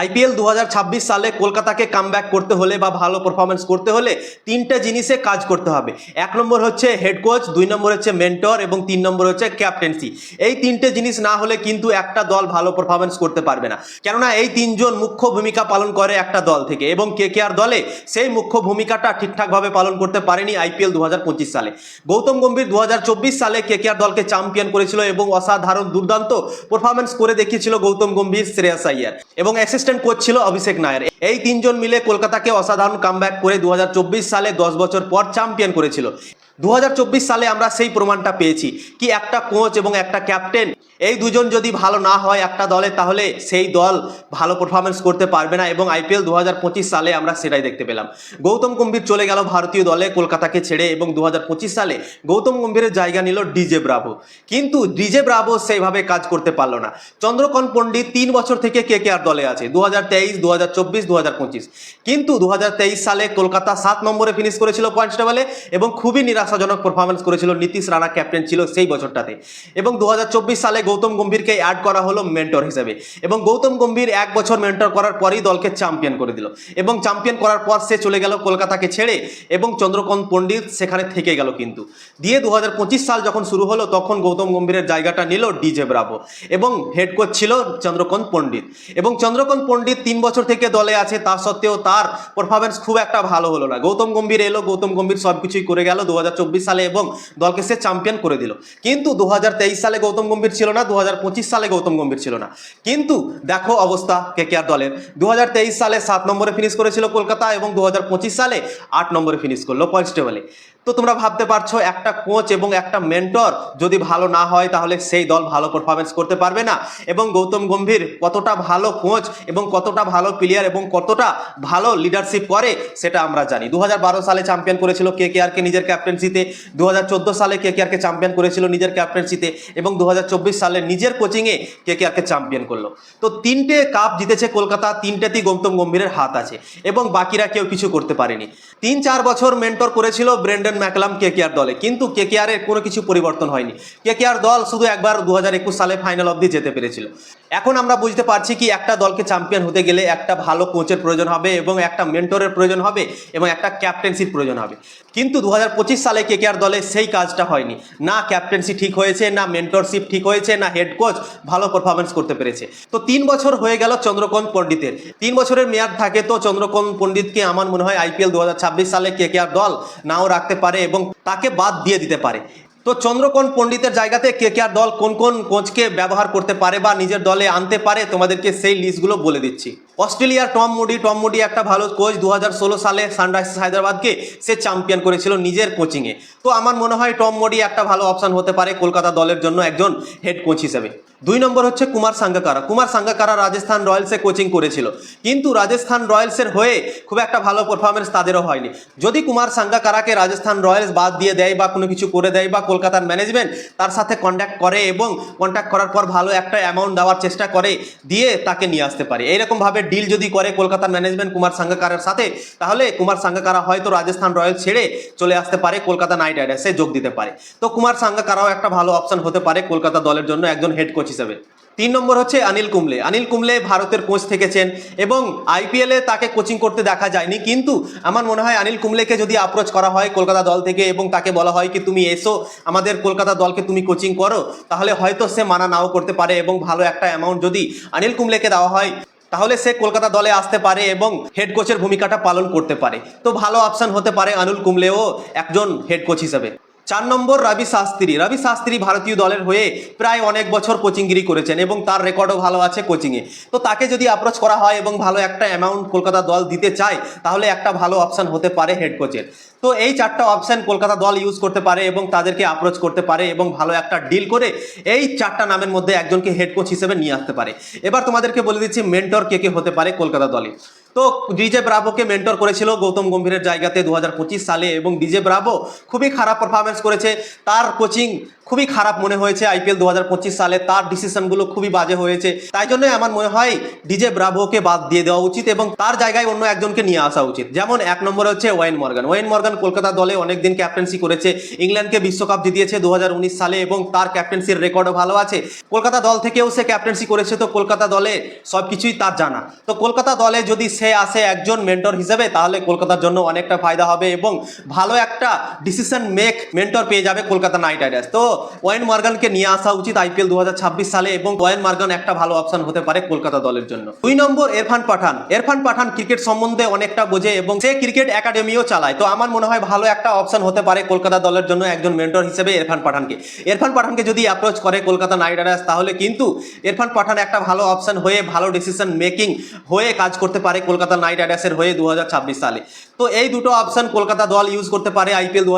IPL দু হাজার ছাব্বিশ সালে কলকাতাকে কামব্যাক করতে হলে বা ভালো পারফরমেন্স করতে হলে তিনটে জিনিসে কাজ করতে হবে। এক নম্বর হচ্ছে হেড কোচ দুই নম্বর হচ্ছে মেন্টর এবং তিন নম্বর হচ্ছে ক্যাপ্টেন্সি এই তিনটে জিনিস না হলে কিন্তু একটা দল ভালো পারফরমেন্স করতে পারবে না। কেননা এই তিনজন মুখ্য ভূমিকা পালন করে একটা দল থেকে এবং কে কে আর দলে সেই মুখ্য ভূমিকাটা ঠিকঠাকভাবে পালন করতে পারেনি আইপিএল দু হাজার পঁচিশ সালে। গৌতম গম্ভীর দু হাজার চব্বিশ সালে কে কে আর দলকে চ্যাম্পিয়ন করেছিল এবং অসাধারণ দুর্দান্ত পারফরমেন্স করে দেখিয়েছিল গৌতম গম্ভীর, শ্রেয়াস আইয়ার। এবং অ্যাসিস্ট্যান্ট কোচ ছিল অভিষেক নায়ার। এই তিনজন মিলে কলকাতাকে অসাধারণ কামব্যাক করে দু হাজার চব্বিশ সালে দশ বছর পর চ্যাম্পিয়ন করেছিল। দু হাজার চব্বিশ সালে আমরা সেই প্রমাণটা পেয়েছি কি একটা কোচ এবং একটা ক্যাপ্টেন, এই দুজন যদি ভালো না হয় একটা দলে, তাহলে সেই দল ভালো পারফরমেন্স করতে পারবে না এবং আইপিএল দু হাজার পঁচিশ সালে আমরা সেটাই দেখতে পেলাম। গৌতম গম্ভীর চলে গেল ভারতীয় দলে কলকাতাকে ছেড়ে এবং দু হাজার পঁচিশ সালে গৌতম গম্ভীরের জায়গা নিল ডিজে ব্রাভো। কিন্তু ডিজে ব্রাভো সেইভাবে কাজ করতে পারল না। চন্দ্রকন পণ্ডিত তিন বছর থেকে কে কে আর দলে আছে? দু হাজার তেইশ দু হাজার চব্বিশ দু হাজার পঁচিশ। কিন্তু দু হাজার তেইশ সালে কলকাতা সাত নম্বরে ফিনিশ করেছিল পয়েন্টস টেবলে এবং খুবই নিরাশাজনক পারফরমেন্স করেছিল নীতিশ রানা ক্যাপ্টেন ছিল সেই বছরটাতে। এবং দু হাজার চব্বিশ সালে গৌতম গম্ভীরকে অ্যাড করা হলো মেন্টর হিসেবে। এবং গৌতম গম্ভীর এক বছর মেন্টর করার পরেই দলকে চ্যাম্পিয়ন করে দিল। এবং চ্যাম্পিয়ন করার পর সে চলে গেল কলকাতাকে ছেড়ে এবং চন্দ্রকন পণ্ডিত সেখানে থেকে গেল কিন্তু। দিয়ে দু হাজার পঁচিশ সাল যখন শুরু হলো, তখন গৌতম গম্ভীরের জায়গাটা নিল ডিজে ব্রাভো। এবং হেড কোচ ছিল চন্দ্রকন পণ্ডিত। এবং চন্দ্রকন পণ্ডিত তিন বছর থেকে দলে আছে, তা সত্ত্বেও তার পারফরমেন্স খুব একটা ভালো হলো না। গৌতম গম্ভীর এলো, গৌতম গম্ভীর সব কিছুই করে গেল দু সালে এবং দলকে সে চ্যাম্পিয়ন করে দিল। কিন্তু দু হাজার তেইশ সালে গৌতম গম্ভীর ছিল না দু হাজার পঁচিশ সালে গৌতম গম্ভীর ছিল না। কিন্তু দেখো অবস্থা কে কে আর দলের। দু হাজার তেইশ সালে সাত নম্বরে ফিনিশ করেছিল কলকাতা এবং দু হাজার পঁচিশ সালে আট নম্বরে ফিনিশ করল পয়েন্টস টেবলে তো তোমরা ভাবতে পারছ, একটা কোচ এবং একটা মেন্টর যদি ভালো না হয়, তাহলে সেই দল ভালো পারফরমেন্স করতে পারবে না। এবং গৌতম গম্ভীর কতটা ভালো কোচ এবং কতটা ভালো প্লেয়ার এবং কতটা ভালো লিডারশিপ করে, সেটা আমরা জানি। দু হাজার বারো সালে চ্যাম্পিয়ন করেছিল কে কে আরকে নিজের ক্যাপ্টেন্সিতে দু হাজার চোদ্দ সালে কে কে আরকে চ্যাম্পিয়ন করেছিল নিজের ক্যাপ্টেন্সিতে এবং দু হাজার চব্বিশ সালে নিজের কোচিংয়ে কে কে আরকে চ্যাম্পিয়ন করল। তো তিনটে কাপ জিতেছে কলকাতা, তিনটেতেই গৌতম গম্ভীরের হাত আছে, এবং বাকিরা কেউ কিছু করতে পারেনি। তিন চার বছর মেন্টর করেছিল ব্রেন্ডন ম্যাকলাম কে কে আর দলে। কিন্তু কে কে আরের কোনো কিছু পরিবর্তন হয়নি। কে কে আর দল শুধু একবার দু সালে ফাইনাল অবধি যেতে পেরেছিল। এখন আমরা বুঝতে পারছি কি একটা দলকে চ্যাম্পিয়ন হতে গেলে একটা ভালো কোচের প্রয়োজন হবে এবং একটা মেন্টরের প্রয়োজন হবে এবং একটা ক্যাপ্টেন্সির প্রয়োজন হবে। কিন্তু দু সালে কে কে আর দলে সেই কাজটা হয়নি। না ক্যাপ্টেন্সি ঠিক হয়েছে, না মেন্টরশিপ ঠিক হয়েছে, না হেড কোচ ভালো পারফরমেন্স করতে পেরেছে। তো তিন বছর হয়ে গেল চন্দ্রকোন পণ্ডিতের। তিন বছরের মেয়াদ থাকে তো চন্দ্রকোন পণ্ডিতকে আমার মনে হয় আইপিএল দু হাজার ছাব্বিশ সালে কে কে আর দল নাও রাখতে পারে এবং তাকে বাদ দিয়ে দিতে পারে। তো চন্দ্রকোণ পণ্ডিতের জায়গাতে কে কে আর দল কোন কোন কোচকে ব্যবহার করতে পারে বা নিজের দলে আনতে পারে তোমাদেরকে সেই লিস্টগুলো বলে দিচ্ছি। অস্ট্রেলিয়ার টম মুডি টম মুডি একটা ভালো কোচ দু হাজার ষোলো সালে সানরাইজার্স হায়দ্রাবাদকে সে চ্যাম্পিয়ন করেছিল নিজের কোচিংয়ে তো আমার মনে হয় টম মুডি একটা ভালো অপশান হতে পারে কলকাতা দলের জন্য একজন হেড কোচ হিসেবে। দুই নম্বর হচ্ছে কুমার সাঙ্গাকারা। কুমার সাঙ্গাকারা রাজস্থান রয়্যালসে কোচিং করেছিল। কিন্তু রাজস্থান রয়্যালসের হয়ে খুব একটা ভালো পারফরমেন্স তাদেরও হয়নি। যদি কুমার সাঙ্গাকারাকে রাজস্থান রয়্যালস বাদ দিয়ে দেয় বা কোনো কিছু করে দেয় বা কলকাতার ম্যানেজমেন্ট তার সাথে কন্ট্যাক্ট করে এবং কন্ট্যাক্ট করার পর ভালো একটা অ্যামাউন্ট দেওয়ার চেষ্টা করে, দিয়ে তাকে নিয়ে আসতে পারে। এইরকমভাবে ডিল যদি করে কলকাতার ম্যানেজমেন্ট কুমার সাঙ্গাকারের সাথে, তাহলে কুমার সাঙ্গাকারা হয়তো রাজস্থান রয়্যাল ছেড়ে চলে আসতে পারে কলকাতা নাইট রাইডার্সে যোগ দিতে পারে। তো কুমার সাঙ্গাকারাও একটা ভালো অপশন হতে পারে কলকাতা দলের জন্য একজন হেড কোচ হিসেবে। তিন নম্বর হচ্ছে অনিল কুম্বলে। অনিল কুম্বলে ভারতের কোচ থেকেছেন এবং আইপিএলে তাকে কোচিং করতে দেখা যায়নি। কিন্তু আমার মনে হয় অনিল কুম্বলেকে যদি অ্যাপ্রোচ করা হয় কলকাতা দল থেকে এবং তাকে বলা হয় কি তুমি এসো, আমাদের কলকাতা দলকে তুমি কোচিং করো, তাহলে হয়তো সে মানা নাও করতে পারে এবং ভালো একটা অ্যামাউন্ট যদি অনিল কুম্বলেকে দেওয়া হয় তাহলে সে কলকাতা দলে আসতে পারে এবং হেড কোচের ভূমিকাটা পালন করতে পারে। তো ভালো অপশন হতে পারে আনুল কুমলেও একজন হেড কোচ হিসেবে। চার নম্বর রবি শাস্ত্রী। রবি শাস্ত্রী ভারতীয় দলের হয়ে প্রায় অনেক বছর কোচিংগিরি করেছেন এবং তার রেকর্ডও ভালো আছে কোচিংয়ে। তো তাকে যদি অ্যাপ্রোচ করা হয় এবং ভালো একটা অ্যামাউন্ট কলকাতা দল দিতে চায়, তাহলে একটা ভালো অপশান হতে পারে হেড কোচের তো এই চারটা অপশান কলকাতা দল ইউজ করতে পারে এবং তাদেরকে অ্যাপ্রোচ করতে পারে এবং ভালো একটা ডিল করে এই চারটা নামের মধ্যে একজনকে হেড কোচ হিসেবে নিয়ে আসতে পারে। এবার তোমাদেরকে বলে দিচ্ছি মেন্টর কে কে হতে পারে কলকাতা দলে। তো ডিজে ব্রাভোকে মেন্টর করেছিল গৌতম গম্ভীরের জায়গাতে দু হাজার পঁচিশ সালে এবং ডিজে ব্রাভো খুবই খারাপ পারফরমেন্স করেছে। তার কোচিং খুবই খারাপ মনে হয়েছে আইপিএল দু হাজার পঁচিশ সালে। তার ডিসিশনগুলো খুবই বাজে হয়েছে। তাই জন্যই আমার মনে হয় ডিজে ব্রাভোকে বাদ দিয়ে দেওয়া উচিত এবং তার জায়গায় অন্য একজনকে নিয়ে আসা উচিত। যেমন এক নম্বর হচ্ছে Eoin Morgan Eoin Morgan Kolkata দলে অনেকদিন ক্যাপ্টেন্সি করেছে। ইংল্যান্ডকে বিশ্বকাপ জিতিয়েছে দু হাজার উনিশ সালে এবং তার ক্যাপ্টেন্সির রেকর্ডও ভালো আছে। কলকাতা দল থেকেও সে ক্যাপ্টেন্সি করেছে। তো কলকাতা দলে সব কিছুই তার জানা। তো কলকাতা দলে যদি সে আসে একজন মেন্টর হিসেবে, তাহলে কলকাতার জন্য অনেকটা ফায়দা হবে এবং ভালো একটা ডিসিশন মেক মেন্টর পেয়ে যাবে কলকাতা নাইট রাইডার্স। তো ওয়েন মর্গানকে নিয়ে আসা উচিত আইপিএল দু সালে এবং ওয়েন মর্গান একটা ভালো অপশন হতে পারে কলকাতা দলের জন্য। দুই নম্বর এরফান পাঠান। এরফান পাঠান ক্রিকেট সম্বন্ধে অনেকটা বোঝে এবং সে ক্রিকেট একাডেমিও চালায়। তো আমার মনে হয় ভালো একটা অপশন হতে পারে কলকাতা দলের জন্য একজন মেন্টর হিসেবে এরফান পাঠানকে। এরফান পাঠানকে যদি অ্যাপ্রোচ করে কলকাতা নাইট রাইডার্স, তাহলে কিন্তু এরফান পাঠান একটা ভালো অপশন হয়ে ভালো ডিসিশন মেকিং হয়ে কাজ করতে পারে কলকাতা নাইট রাইডার্সের হয়ে দু হাজার ছাব্বিশ সালে। তো এই দুটো অপশন কলকাতা দল ইউজ করতে পারে আইপিএল দু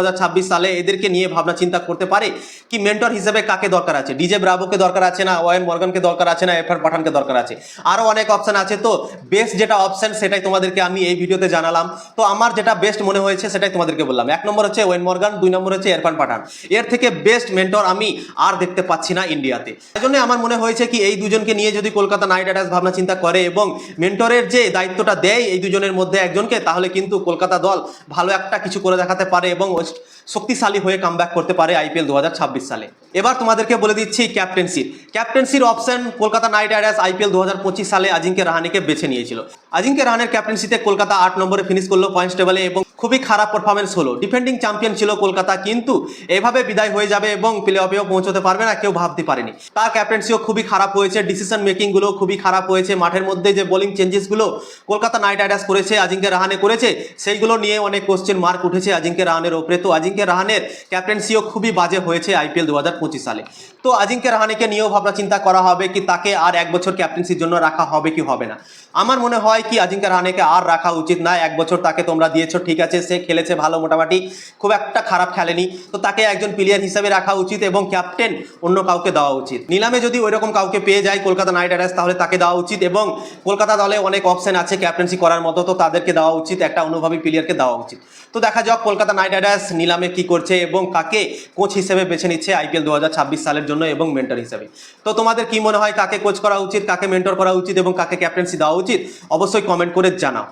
সালে। এদেরকে নিয়ে ভাবনা চিন্তা করতে পারে কি মেন্টর হিসেবে কাকে দরকার আছে? ডিজে ব্রাভোকে দরকার আছে না? ওয়েন মর্গানকে দরকার আছে না? এফআর পাঠানকে দরকার আছে? আরও অনেক অপশন আছে। তো বেস্ট যেটা অপশন সেটাই তোমাদেরকে আমি এই ভিডিওতে জানালাম। তো আমার যেটা বেস্ট মনে হয়েছে সেটাই তোমাদেরকে বললাম। এক নম্বর হচ্ছে ওয়েন মর্গান, দুই নম্বর হচ্ছে ইরফান পাঠান। এর থেকে বেস্ট মেন্টর আমি আর দেখতে পাচ্ছি না ইন্ডিয়াতে। এই আমার মনে হয়েছে কি এই দুজনকে নিয়ে যদি কলকাতা নাইট রাইডার্স ভাবনা চিন্তা করে এবং মেন্টরের যে দায়িত্বটা দেয় এই দুজনের মধ্যে একজনকে, তাহলে কিন্তু কলকাতা দল ভালো একটা কিছু করে দেখাতে পারে এবং শক্তিশালী হয়ে কামব্যাক করতে পারে আইপিএল দু হাজার ছাব্বিশ সালে। এবার তোমাদেরকে বলে দিচ্ছি ক্যাপ্টেন্সির ক্যাপ্টেন্সির option Kolkata Knight Riders IPL দুহাজার পঁচিশ সালে আজিঙ্কে রাহানেকে বেছে নিয়েছিল। আজিঙ্কে রাহানের ক্যাপ্টেন্সিতে কলকাতা আট নম্বরে ফিনিশ করল কনস্টেবলে টেবলে এবং খুবই খারাপ পারফরমেন্স হলো। ডিফেন্ডিং চ্যাম্পিয়ন ছিল কলকাতা, কিন্তু এভাবে বিদায় হয়ে যাবে এবং প্লে অফেও পৌঁছতে পারবে না, কেউ ভাবতে পারেনি। তার ক্যাপ্টেন্সিও খুবই খারাপ হয়েছে ডিসিশন মেকিংগুলো খুবই খারাপ হয়েছে। মাঠের মধ্যে যে বোলিং চেঞ্জেসগুলো কলকাতা নাইট রাইডার্স করেছে, আজিঙ্কে রাহানে করেছে, সেইগুলো নিয়ে অনেক কোশ্চেন মার্ক উঠেছে আজিঙ্কে রাহানের ওপরে তো আজিঙ্কে রাহানের ক্যাপ্টেন্সিও খুবই বাজে হয়েছে আইপিএল দু হাজার পঁচিশ সালে। তো আজিঙ্কে রাহানেকে নিয়েও ভাবনা চিন্তা করা হবে কি তাকে আর এক বছর ক্যাপ্টেন্সির জন্য রাখা হবে কি হবে না। আমার মনে হয় কি আজিঙ্কে রাহানেকে আর রাখা উচিত না, এক বছর তাকে তোমরা দিয়েছ, ঠিক আছে সে খেলেছে ভালো মোটামুটি, খুব একটা খারাপ খেলেনি। তো তাকে একজন প্লেয়ার হিসেবে রাখা উচিত এবং ক্যাপ্টেন অন্য কাউকে দেওয়া উচিত। নিলামে যদি ওইরকম কাউকে পেয়ে যায় কলকাতা নাইট রাইডার্স, তাহলে তাকে দেওয়া উচিত এবং কলকাতা দলে অনেক অপশন আছে ক্যাপ্টেন্সি করার মতো, তো তাদেরকে দেওয়া উচিত, একটা অনুভবী প্লেয়ারকে দেওয়া উচিত। তো দেখা যাক কলকাতা নাইট রাইডার্স নিলামে কি করছে এবং কাকে কোচ হিসেবে বেছে নিচ্ছে আইপিএল দু হাজার ছাব্বিশ সালের জন্য এবং মেন্টর হিসেবে। তো তোমাদের কি মনে হয়, কাকে কোচ করা উচিত, কাকে মেন্টর করা উচিত এবং কাকে ক্যাপ্টেন্সি দেওয়া উচিত? অবশ্যই কমেন্ট করে জানাও।